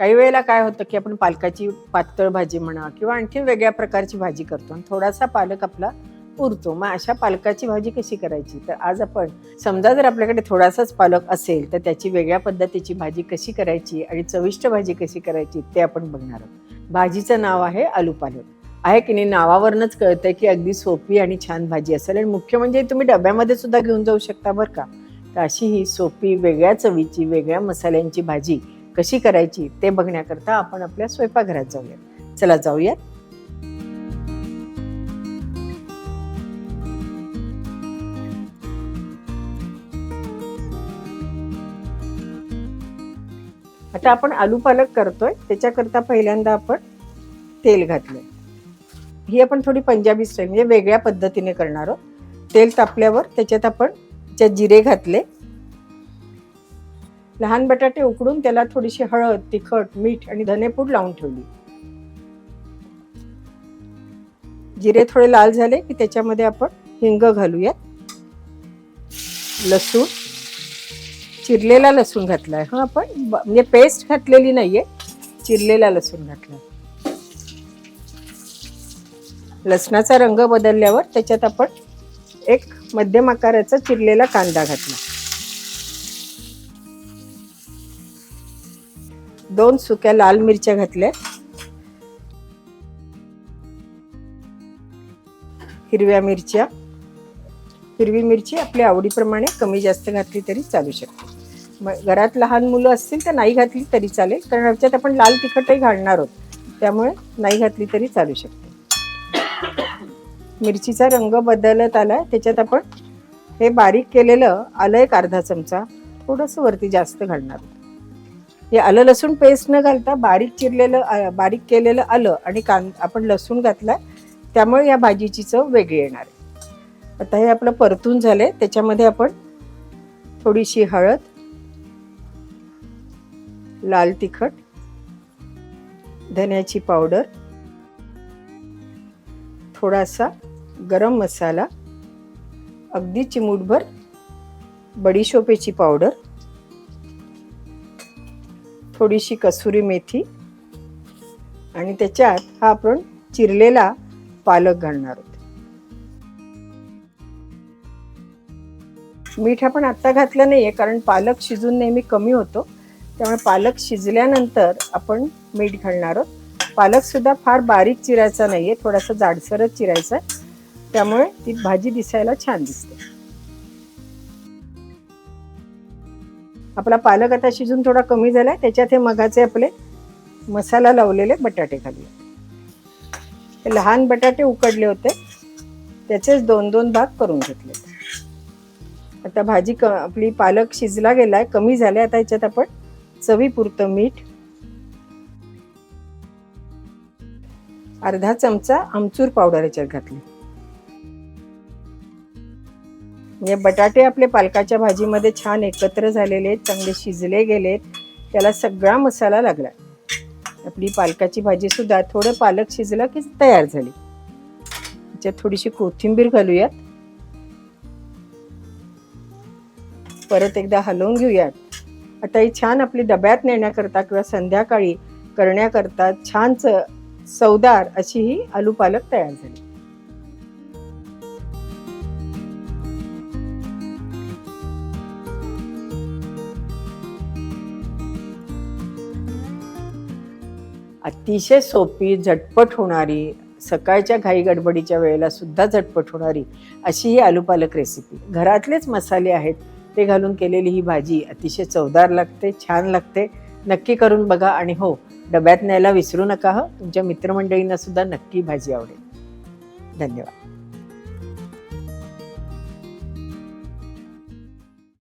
काही वेळेला काय होतं की आपण पालकाची पातळ भाजी म्हणा किंवा आणखी वेगळ्या प्रकारची भाजी करतो आणि थोडासा पालक आपला उरतो. मग अशा पालकाची भाजी कशी करायची? तर आज आपण समजा जर आपल्याकडे थोडासाच पालक असेल तर त्याची वेगळ्या पद्धतीची भाजी कशी करायची आणि चविष्ट भाजी कशी करायची ते आपण बघणार आहोत. भाजीचं नाव आहे आलू पालक. आहे की नाही नावावरनच कळतंय की अगदी सोपी आणि छान भाजी असेल. आणि मुख्य म्हणजे तुम्ही डब्यामध्ये सुद्धा घेऊन जाऊ शकता बरं का. तर अशी ही सोपी वेगळ्या चवीची वेगळ्या मसाल्यांची भाजी कशी करायची ते बघण्याकरता आपण आपल्या स्वयंपाकघरात जाऊया. चला जाऊया आता आपण आलू पालक करतोय. त्याच्याकरता पहिल्यांदा आपण तेल घातलंय. ही आपण थोडी पंजाबी स्टाईल म्हणजे वेगळ्या पद्धतीने करणार आहोत. तेल तापल्यावर त्याच्यात आपण ज्या जिरे घातले लहान बटाटे उकडून त्याला थोडीशी हळद तिखट मीठ आणि धनेपूड लावून ठेवली. जिरे थोडे लाल झाले की त्याच्यामध्ये आपण हिंग घालूयात. लसूण. चिरलेला लसूण घातलाय. हा आपण म्हणजे पेस्ट घातलेली नाहीये. चिरलेला लसूण घातला लसणाचा रंग बदलल्यावर त्याच्यात आपण एक मध्यम आकाराचा चिरलेला कांदा घातला. दोन सुक्या लाल मिरच्या घातल्या. हिरव्या मिरच्या. हिरवी मिरची आपल्या आवडीप्रमाणे कमी जास्त घातली तरी चालू शकते. मग घरात लहान मुलं असतील तर नाही घातली तरी चालेल कारण ह्याच्यात आपण लाल तिखटही घालणार आहोत. त्यामुळे नाही घातली तरी चालू शकते. मिरचीचा रंग बदलत आला त्याच्यात आपण हे बारीक केलेलं आलं एक अर्धा चमचा थोडंसं वरती जास्त घालणार आहोत. हे आलं लसूण पेस्ट न घालता बारीक चिरलेलं बारीक केलेलं आलं आणि कां आपण लसूण घातलाय त्यामुळे या भाजीची चव वेगळी येणार आहे. आता हे आपलं परतून झालंय त्याच्यामध्ये आपण थोडीशी हळद लाल तिखट धन्याची पावडर थोडासा गरम मसाला अगदी चिमूटभर बडीशोपेची पावडर थोडीशी कसुरी मेथी आणि त्याच्यात हा आपण चिरलेला पालक घालणार आहोत. मीठ आपण आत्ता घातलं नाहीये कारण पालक शिजून नेहमी कमी होतो. त्यामुळे पालक शिजल्यानंतर आपण मीठ घालणार आहोत. पालक सुद्धा फार बारीक चिरायचा नाहीये थोडासा जाडसरच चिरायचा आहे. त्यामुळे ती भाजी दिसायला छान दिसते. आपला पालक आता शिजून थोडा कमी झालाय त्याच्यात हे मगाचे आपले मसाला लावलेले बटाटे घालूया. लहान बटाटे उकडले होते त्याचेच दोन दोन भाग करून घेतले आता भाजी क आपली पालक शिजला गेलाय कमी झाले आता याच्यात आपण चवीपुरतं मीठ अर्धा चमचा आमचूर पावडर याच्यात घातली. म्हणजे बटाटे आपले पालकाच्या भाजीमध्ये छान एकत्र झालेले आहेत चांगले शिजले गेलेत. त्याला सगळा मसाला लागला. आपली पालकाची भाजीसुद्धा थोडं पालक शिजलं की तयार झाली. त्याच्यात थोडीशी कोथिंबीर घालूयात. परत एकदा हलवून घेऊयात. आता ही छान आपली डब्यात नेण्याकरता किंवा संध्याकाळी करण्याकरता छान चवदार अशी ही आलू पालक तयार झाली. अतिशय सोपी झटपट होणारी सकाळच्या घाई गडबडीच्या वेळेला सुद्धा झटपट होणारी अशी ही आलू पालक रेसिपी घरातलेच मसाले आहेत ते घालून केलेली ही भाजी अतिशय चवदार लागते छान लागते. नक्की करून बघा आणि हो डब्यात न्यायला विसरू नका हं. तुमच्या मित्रमंडळींना सुद्धा नक्की भाजी आवडेल. धन्यवाद.